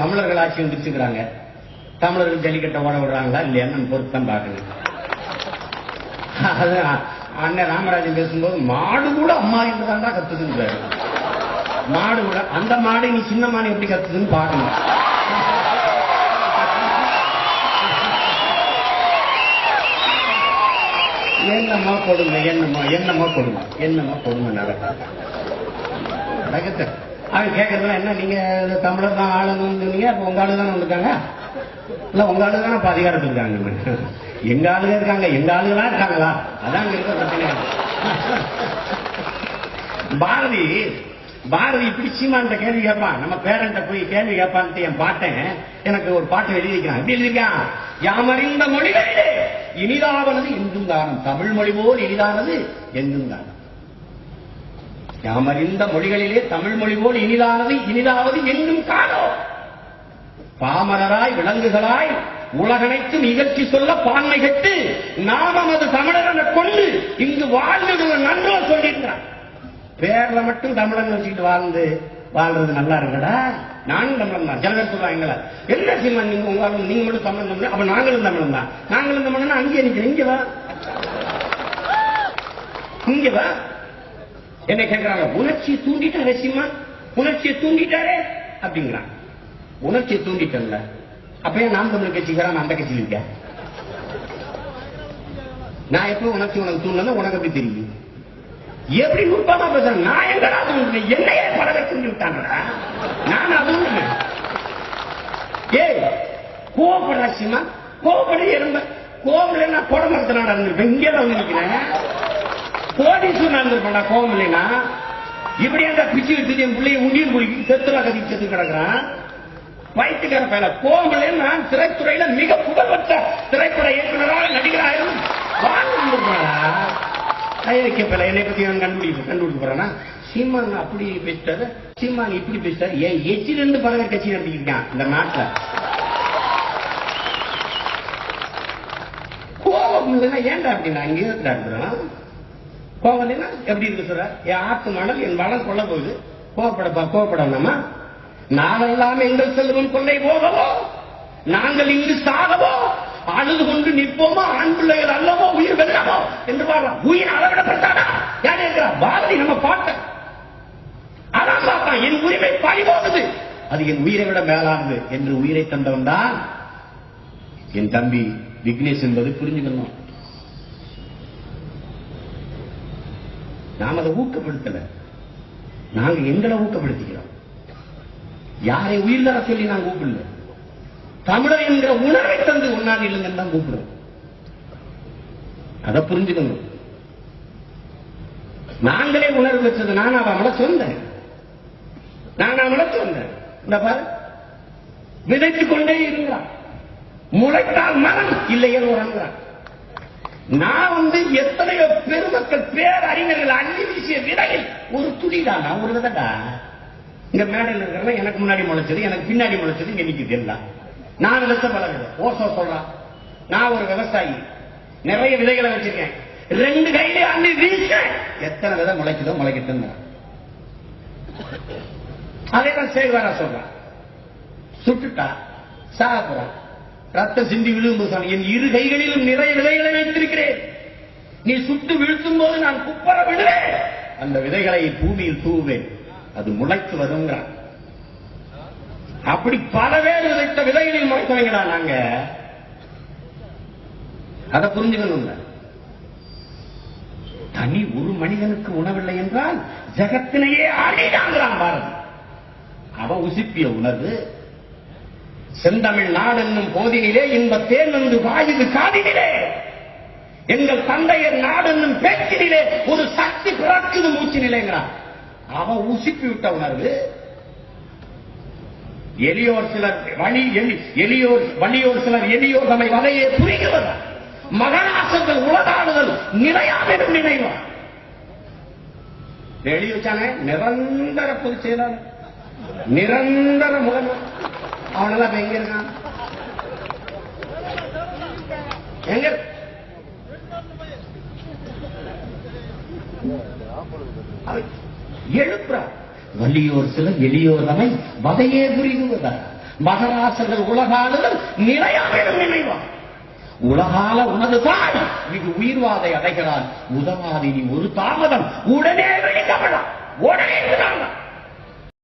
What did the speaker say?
தமிழர்கள் ஆட்சி வந்துருச்சுக்கிறாங்க தமிழர்கள் ஜல்லிக்கட்டை ஓட விடுறாங்களா இல்லையான்னு பொருத்தம் பார்க்கணும். அது அண்ணன் ராமராஜன் பேசும்போது மாடு கூட அம்மா என்று தான் கத்துதுன்றாரு. மாடு கூட அந்த மாடு நீ சின்ன மாடு எப்படி கத்துதுன்னு பார்க்கணும். என்னமா கொடுமை என்னமா என்னமா கொடுமை என்னமா கொடுமை நடக்கும் நடக்கத்த அவங்க கேட்கறதுலாம் என்ன? நீங்க தமிழர் தான் ஆளுங்கன்னு சொன்னீங்க அப்ப உங்க ஆளு தானே வந்திருக்காங்க? இல்ல உங்க ஆளு தானே இப்ப அதிகாரத்தில் இருக்காங்க? எங்க ஆளுங்க இருக்காங்க எங்க ஆளுங்களா இருக்காங்களா? அதான் இங்க இருக்க பிரச்சனை. பாரதி பாரதி இப்படி சீமான்ட்ட கேள்வி கேட்பான். நம்ம பேரண்ட போய் கேள்வி கேட்பான்ட்டு என் பாட்டேன் எனக்கு ஒரு பாட்டு எழுதி வைக்கிறான். எப்படி எழுதியிருக்கான்? யாமறிந்த மொழிகளிலே இனிதாவனது எங்கும் தானம். தமிழ் மொழி போல் இனிதானது எந்தும் தானம். யாமறிந்த மொழிகளிலே தமிழ் மொழி போல் இனிதானது இனிதாவது எங்கும் காணோம் பாமரராய் விலங்குகளாய் உலகனைத்தும் இகழ்ச்சி சொல்ல பான்மை கட்டு நாமம் அது தமிழரென கொண்டு இங்கு வாழ்ந்தது நன்றோ சொல்லியிருக்கிறான் பேர்ல மட்டும் தமிழன் வச்சுட்டு வாழ்ந்து வாழ்றது நல்லா இருக்கடா. நானும் தமிழன் தான். சில பேர் சொல்லுவாங்க என்ன சீமான் நீங்க உங்க நீங்க மட்டும் தமிழன் தமிழ் அப்ப நாங்களும் தமிழன் தான். நாங்களும் தமிழன் அங்கேயே நிக்கிறேன். இங்க வா. வா. என்ன கேட்கிறாங்க உணர்ச்சியை தூண்டிட்டாரே சீமா உணர்ச்சியை தூண்டிட்டாரே? அப்படிங்கிறான். உணர்ச்சியை தூண்டிட்டல அப்பயே நாம் தமிழ் கட்சிக்காரன் அந்த கட்சியில் இருக்க நான் எப்ப உணர்ச்சி உனக்கு தூண்டல உனக்கு எப்படி தெரியும். எப்படி நுட்பமா பேசுறேன் நான் எங்கடா தூண்டுறேன் என்னையே பல தூண்டி விட்டாங்கடா. நான் அதுவும் ஏய் கோவப்படுறா சீமா கோவப்பட எறும்ப கோவம் நான் கொடை மரத்தில் நடந்திருப்பேன் தான் கோடீஸ்வரன் நடந்திருப்பேன்டா கோவம் இல்லைன்னா இப்படி அந்த பிச்சு எடுத்து என் பிள்ளைய உண்டியும் குடிக்கி செத்துலா கதி செத்து கிடக்குறான். வயிற்றுக்கார பயில கோவம் நான் திரைத்துறையில மிக புகழ்பெற்ற திரைப்பட இயக்குனராக நடிகராயிரம் வாழ்ந்துருப்பாடா ஐயக்க பயில என்னை பத்தி நான் கண்டுபிடிக்க கண்டுபிடிக்க போறேன்னா சீமான் அப்படி பேசிட்டாரு. சீமான் இப்படி பேசிட்டாரு. ஏன் எச்சிலிருந்து பலக கட்சி நடத்திக்கிட்டான் இந்த நாட்டில். கோபம் இல்லைன்னா ஏன்டா அப்படின்னா இங்கே இருக்கிறான் கோவலைன்னா எப்படி இருக்கு சொல்ற? என் ஆத்து மணல் என் மனம் கொள்ள போகுது. கோவப்படப்பா கோவப்படணுமா நாளெல்லாம் எங்கள் செல்வம் கொள்ளை போகவோ? நாங்கள் இங்கு சாகவோ? அழுது கொண்டு நிற்போமோ? ஆண் பிள்ளைகள் அல்லவோ? உயிர் வெல்லவோ என்று பாடலாம் உயிர் அளவிடப்பட்டாடா யார் இருக்கிறா பாரதி நம்ம பாட்ட. அதான் பார்த்தா என் உரிமை பறிபோகுது. அது என் உயிரை விட மேலானது. என்று உயிரை தந்தவன் தான் என் தம்பி விக்னேஷ் என்பது புரிஞ்சுக்கணும். நாம் அதை ஊக்கப்படுத்தல. நாங்க எங்களை ஊக்கப்படுத்திக்கிறோம். யாரை உயிர் தர சொல்லி நாங்க கூப்பிடல. தமிழர் என்கிற உணர்வை தந்து ஒன்னாடி இல்லைங்கன்னு தான் கூப்பிடுறோம். அதை புரிஞ்சுக்கணும். நாங்களே உணர்வு வச்சது நான் அவளை சொன்னேன். நான் அவளை சொன்னேன். இந்த பாரு. விதைத்துக் கொண்டே இருக்கிறான். முளைத்தால் மரம் இல்லையே உறங்குறான் நான் வந்து எத்தனையோ பெருமக்கள் பேரறிஞர்கள் அள்ளி வீசிய விதையில் ஒரு துளிடா ஒரு விதடா இங்க மேடையில் இருக்கிறவங்க எனக்கு முன்னாடி முளைச்சது எனக்கு பின்னாடி முளைச்சது இங்க நிக்குது எல்லாம். நான் விதத்தை பல விதை ஓசோ சொல்றான் நான் ஒரு விவசாயி. நிறைய விதைகளை வச்சிருக்கேன். ரெண்டு கையில அள்ளி வீச எத்தனை விதை முளைக்குதோ முளைக்கட்டும் அதே தான் சேகுவாரா சொல்றான் சுட்டுட்டா சாக ரத்த சிந்தி விழும்போது என் இரு கைகளிலும் நிறைய விதைகளை வைத்திருக்கிறேன். நீ சுட்டு வீழ்த்தும் போது நான் குப்பர விடுவேன் அந்த விதைகளை பூமியில் தூவேன் அது முளைத்து வருங்கிறான். அப்படி பல பேர் விதைத்த விதைகளில் முளைத்தவங்களா நாங்க? அதை புரிஞ்சுக்கணுங்க தனி ஒரு மனிதனுக்கு உணவில்லை என்றால் ஜகத்தினையே அடிதாங்கிறான் பாரதி. அவ உசிப்பிய உணர்வு செந்தமிழ் நாடு என்னும் போதினிலே இன்ப தேன் என்று வாயுது காதினிலே. எங்கள் தந்தையர் நாடு என்னும் பேச்சினிலே ஒரு சக்தி பிறக்குது மூச்சு நிலைங்கிறான் அவன் உசிப்பி விட்ட உணர்வு. எளியோர் சிலர் வழி எலி எளியோர் வலியோர் சிலர் எளியோர் தம்மை வலையே புரிகிறது மகனாசங்கள் உலகாடுதல் நிலையாமெனும் நினைவா. எழுதி வச்சானே நிரந்தர பொதுச் செயலாளர். நிரந்தர முதல்வர். அவனெல்லாம் இப்ப எங்க? இருக்கான் எங்க அவன் வலியோர் சில எளியோர் தமை வதையே புரிகுவதா மகராசர்கள் உலகாளுதல் நிலையாவிடும் நினைவா. உலகால உனது தான் மிகு உயிர்வாதை அடைகிறான். உதவாதி ஒரு தாமதம் உடனே வெளிக்கப்படலாம் உடனே விடாமல்